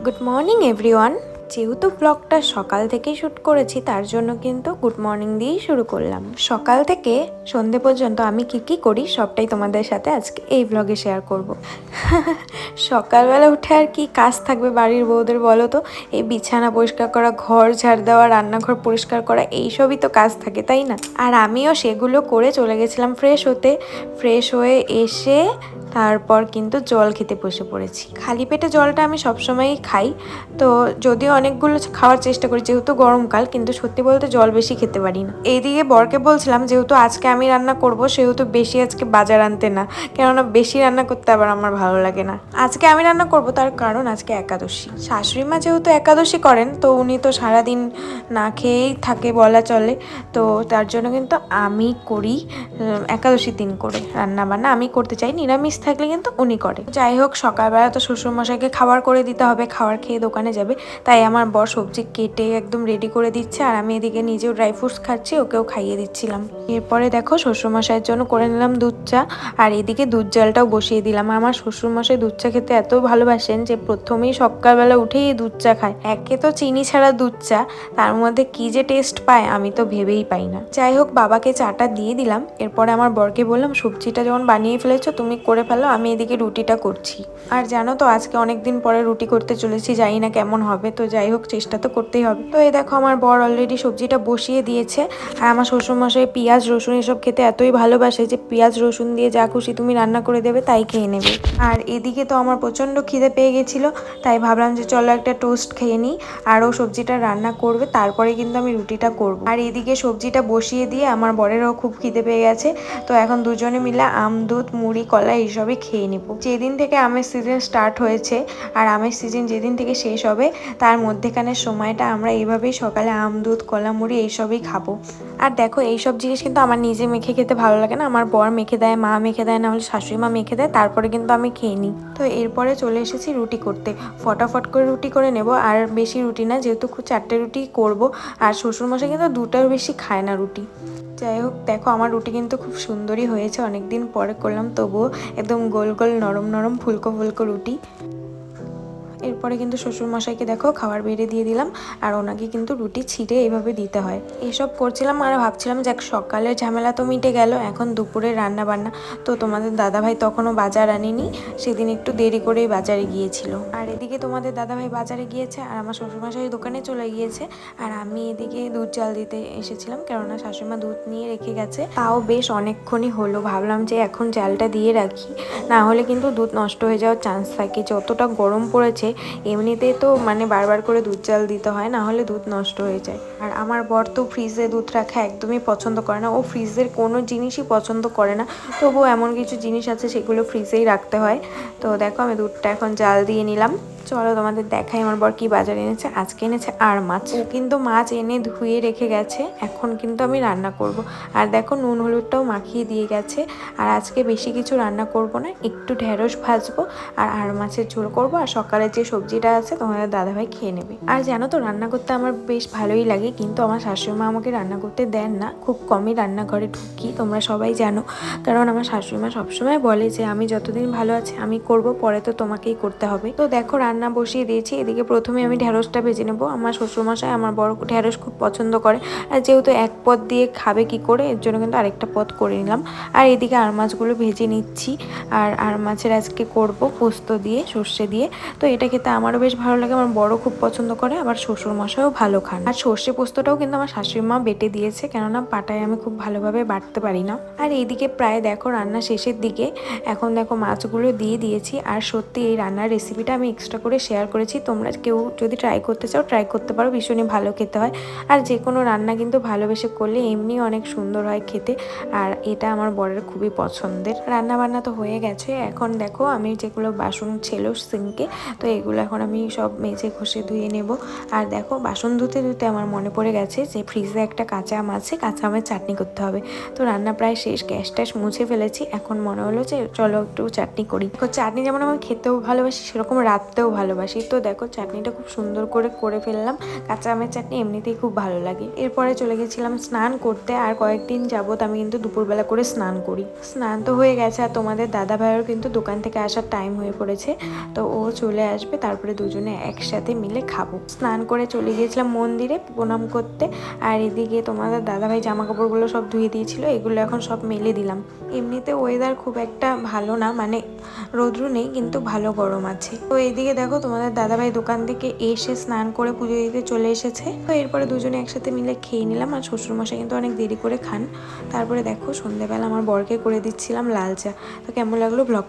Good morning everyone যেহেতু ব্লগটা সকাল থেকেই শ্যুট করেছি, তার জন্য কিন্তু গুড মর্নিং দিয়েই শুরু করলাম। সকাল থেকে সন্ধে পর্যন্ত আমি কি কি করি, সবটাই তোমাদের সাথে আজকে এই ব্লগে শেয়ার করব। সকালবেলা উঠে আর কি কাজ থাকবে বাড়ির বউদের বলো তো? এই বিছানা পরিষ্কার করা, ঘর ঝাড় দেওয়া, রান্নাঘর পরিষ্কার করা, এইসবই তো কাজ থাকে, তাই না? আর আমিও সেগুলো করে চলে গেছিলাম ফ্রেশ হতে। ফ্রেশ হয়ে এসে তারপর কিন্তু জল খেতে বসে পড়েছি। খালি পেটে জলটা আমি সবসময়ই খাই। তো যদিও অনেকগুলো খাওয়ার চেষ্টা করি, যেহেতু গরমকাল, কিন্তু সত্যি বলতে জল বেশি খেতে পারি না। এইদিকে বরকে বলছিলাম, যেহেতু আজকে আমি রান্না করব, সেহেতু বেশি আজকে বাজার আনতে না। কেননা বেশি রান্না করতে আবার আমার ভালো লাগে না। আজকে আমি রান্না করব তার কারণ আজকে একাদশী। শাশুড়ি মা যেহেতু একাদশী করেন, তো উনি তো সারাদিন না খেয়েই থাকে বলা চলে। তো তার জন্য কিন্তু আমি করি একাদশীর দিন করে রান্না বান্না আমি করতে চাই নিরামিষ থাকলে কিন্তু উনি করে। যাই হোক, সকালবেলা তো শ্বশুরমশাইকে খাবার করে দিতে হবে, খাবার খেয়ে দোকানে যাবে। তাই আমার বর সবজি কেটে একদম রেডি করে দিচ্ছে, আর আমি এদিকে নিজেও ড্রাই ফ্রুটস খাচ্ছি, ওকেও খাইয়ে দিচ্ছিলাম। এরপরে দেখো, শ্বশুরমশাইয়ের জন্য করে নিলাম দুধ চা, আর এদিকে দুধ জলটাও বসিয়ে দিলাম। আমার শ্বশুরমশাই দুধ চা খেতে এত ভালোবাসেন যে প্রথমেই সকালবেলা উঠেই দুধ চা খায়। একে তো চিনি ছাড়া দুধ চা, তার মধ্যে কি যে টেস্ট পায় আমি তো ভেবেই পাই না। যাই হোক, বাবাকে চাটা দিয়ে দিলাম। এরপরে আমার বরকে বললাম, সবজিটা যখন বানিয়ে ফেলেছো, তুমি করে ফেলো আমি এদিকে রুটিটা করছি। আর জানো তো, আজকে অনেক দিন পরে রুটি করতে চলেছি, জানি না কেমন হবে। তো যাই হোক, চেষ্টা তো করতেই হবে। তো এই দেখো, আমার বর অলরেডি সবজিটা বসিয়ে দিয়েছে। আর আমার শ্বশুরমশাই পেঁয়াজ, রসুন এসব খেতে এতই ভালোবাসে যে, পেঁয়াজ, রসুন দিয়ে যা খুশি তুমি রান্না করে দেবে, তাই খেয়ে নেবে। আর এদিকে তো আমার প্রচণ্ড খিদে পেয়ে গেছিল, তাই ভাবলাম যে, চলো একটা টোস্ট খেয়ে নিই। আরও সবজিটা রান্না করবে, তারপরে কিন্তু আমি রুটিটা করব। আর এদিকে সবজিটা বসিয়ে দিয়ে আমার বরেরও খুব খিদে পেয়ে গেছে। তো এখন দুজনে মিলে আম, দুধ, মুড়ি, কলা এইসবই খেয়ে নেব। যেদিন থেকে আমের সিজন স্টার্ট হয়েছে আর আমের সিজন যেদিন থেকে শেষ হবে, তার মধ্যেখানের সময়টা আমরা এইভাবেই সকালে আম, দুধ কলা মুড়ি এইসবই খাব। আর দেখো, এইসব জিনিস কিন্তু আমার নিজে মেখে খেতে ভালো লাগে না। আমার বর মেখে দেয়, মা মেখে দেয় না হলে শাশুড়ি মা মেখে দেয়, তারপরে কিন্তু আমি খেয়ে নিই। তো এরপরে চলে এসেছি রুটি করতে। ফটাফট করে রুটি করে নেব, আর বেশি রুটি না, যেহেতু খুব চারটে রুটি করব, আর শ্বশুরমশাই কিন্তু দুটার বেশি খায় না রুটি। যাই হোক, দেখো আমার রুটি কিন্তু খুব সুন্দরই হয়েছে অনেক দিন পরে করলাম, তবুও একদম গোল গোল নরম নরম ফুলকো ফুলকো রুটি। এরপরে কিন্তু শ্বশুরমশাইকে দেখো খাবার বেড়ে দিয়ে দিলাম, আর ওনাকে কিন্তু রুটি ছিঁড়ে এইভাবে দিতে হয়। এসব করছিলাম আর ভাবছিলাম যাক সকালের ঝামেলা তো মিটে গেল, এখন দুপুরে রান্না বান্না তো তোমাদের দাদাভাই তখনও বাজার আনেনি, সেদিন একটু দেরি করেই বাজারে গিয়েছিল। আর এদিকে তোমাদের দাদাভাই বাজারে গিয়েছে, আর আমার শ্বশুরমশাই দোকানে চলে গিয়েছে, আর আমি এদিকে দুধ চাল দিতে এসেছিলাম, কেননা শাশুড়িমা দুধ নিয়ে রেখে গেছে। তাও বেশ অনেকক্ষণই হলো, ভাবলাম যে এখন চালটা দিয়ে রাখি, না হলে কিন্তু দুধ নষ্ট হয়ে যাওয়ার চান্স থাকে। যতটা গরম পড়েছে এমনিতেই তো মানে বারবার করে দুধ চাল দিতে হয়, না হলে দুধ নষ্ট হয়ে যায়। আর আমার বর তো ফ্রিজে দুধ রাখা একদমই পছন্দ করে না। ও ফ্রিজের কোনো জিনিসই পছন্দ করে না। তবুও এমন কিছু জিনিস আছে, সেগুলো ফ্রিজেই রাখতে হয়। তো দেখো আমি দুধটা এখন জাল দিয়ে নিলাম। চলো তোমাদের দেখাই আমার বর কি বাজার এনেছে, আজকে এনেছে আর মাছ। কিন্তু মাছ এনে ধুয়ে রেখে গেছে, এখন কিন্তু আমি রান্না করব। আর দেখো নুন হলুদটাও মাখিয়ে দিয়ে গেছে, আর আজকে বেশি কিছু রান্না করব না, একটু ঢেঁড়স ভাজবো আর আর মাছের ঝোল করব। আর সকালে যে সবজিটা আছে তোমাদের দাদাভাই খেয়ে নেবে। আর জানো তো, রান্না করতে আমার বেশ ভালোই লাগে, কিন্তু আমার শাশুড়ি মা আমাকে রান্না করতে দেন না, খুব কমই রান্নাঘরে ঢুকি, তোমরা সবাই জানো। কারণ আমার শাশুড়ি মা সবসময় বলে যে, আমি যতদিন ভালো আছি, আমি করব, পরে তো তোমাকেই করতে হবে। তো দেখো রান্না বসিয়ে দিয়েছি। এদিকে প্রথমে আমি ঢেঁড়সটা ভেজে নেব। আমার শ্বশুরমশাই আমার বড় ঢেঁড়স খুব পছন্দ করে। আর যেহেতু এক পদ দিয়ে খাবে কি করে, এর জন্য কিন্তু আরেকটা পদ করে নিলাম। আর এদিকে আর মাছগুলো ভেজে নিচ্ছি। আর আর মাছের আজকে করব পোস্ত দিয়ে, সর্ষে দিয়ে। তো এটা খেতে আমারও বেশ ভালো লাগে, আমার বড় খুব পছন্দ করে, আবার শ্বশুর মশাইও ভালো খান। আর সর্ষে পোস্তটাও কিন্তু আমার শাশুড়ি মা বেটে দিয়েছে, কেননা পাটায় আমি খুব ভালোভাবে বাটতে পারি না। আর এইদিকে প্রায় দেখো রান্না শেষের দিকে, এখন দেখো মাছগুলো দিয়ে দিয়েছি। আর সত্যি এই রান্নার রেসিপিটা আমি এক্সট্রা করে শেয়ার করেছি। তোমরা কেউ যদি ট্রাই করতে চাও ট্রাই করতে পারো। ভীষণই ভালো খেতে হয়। আর যে কোনো রান্না কিন্তু ভালোবেসে করলে এমনি অনেক সুন্দর হয় খেতে। আর এটা আমার বরের খুবই পছন্দের। রান্না বান্না তো হয়ে গেছে। এখন দেখো, আমি যেগুলো বাসন ছিল সিঙ্কে, তো এগুলো এখন আমি সব মেঝে ঘষে ধুয়ে নেব। আর দেখো, বাসন ধুতে ধুতে আমার মনে পড়ে গেছে যে ফ্রিজে একটা কাঁচা আম আছে, কাঁচা আমের চাটনি করতে হবে। তো রান্না প্রায় শেষ। গ্যাস ট্যাস মুছে ফেলেছি। এখন মনে হলো যে চলো একটু চাটনি করি। তো চাটনি যেমন আমি খেতেও ভালোবাসি, সেরকম রাঁধতেও ভালোবাসি। তো দেখো, চাটনিটা খুব সুন্দর করে করে ফেললাম। কাঁচা আমের চাটনি এমনিতেই খুব ভালো লাগে। এরপরে চলে গেছিলাম স্নান করতে, আর কয়েকদিন যাবত আমি কিন্তু দুপুরবেলা করে স্নান করি। স্নান তো হয়ে গেছে, আর তোমাদের দাদা ভাইয়েরও কিন্তু দোকান থেকে আসার টাইম হয়ে পড়েছে। তো ও চলে আসবে, তারপরে দুজনে একসাথে মিলে খাব। স্নান করে চলে গিয়েছিলাম মন্দিরে প্রণাম করতে, আর এদিকে তোমাদের দাদাভাই জামা কাপড়গুলো সব ধুয়ে দিয়েছিল, এগুলো এখন সব মেলে দিলাম। এমনিতে ওয়েদার খুব একটা ভালো না মানে রৌদ্র নেই, কিন্তু ভালো গরম আছে। তো এইদিকে দেখো তোমাদের দাদাভাই দোকান থেকে এসে স্নান করে পুজো দিতে চলে এসেছে। তো এরপরে দুজনে একসাথে মিলে খেয়ে নিলাম আর শ্বশুরমশাই কিন্তু অনেক দেরি করে খান। তারপরে দেখো সন্ধ্যেবেলা আমার বরকে করে দিচ্ছিলাম লাল চা। তো কেমন লাগল ব্লগ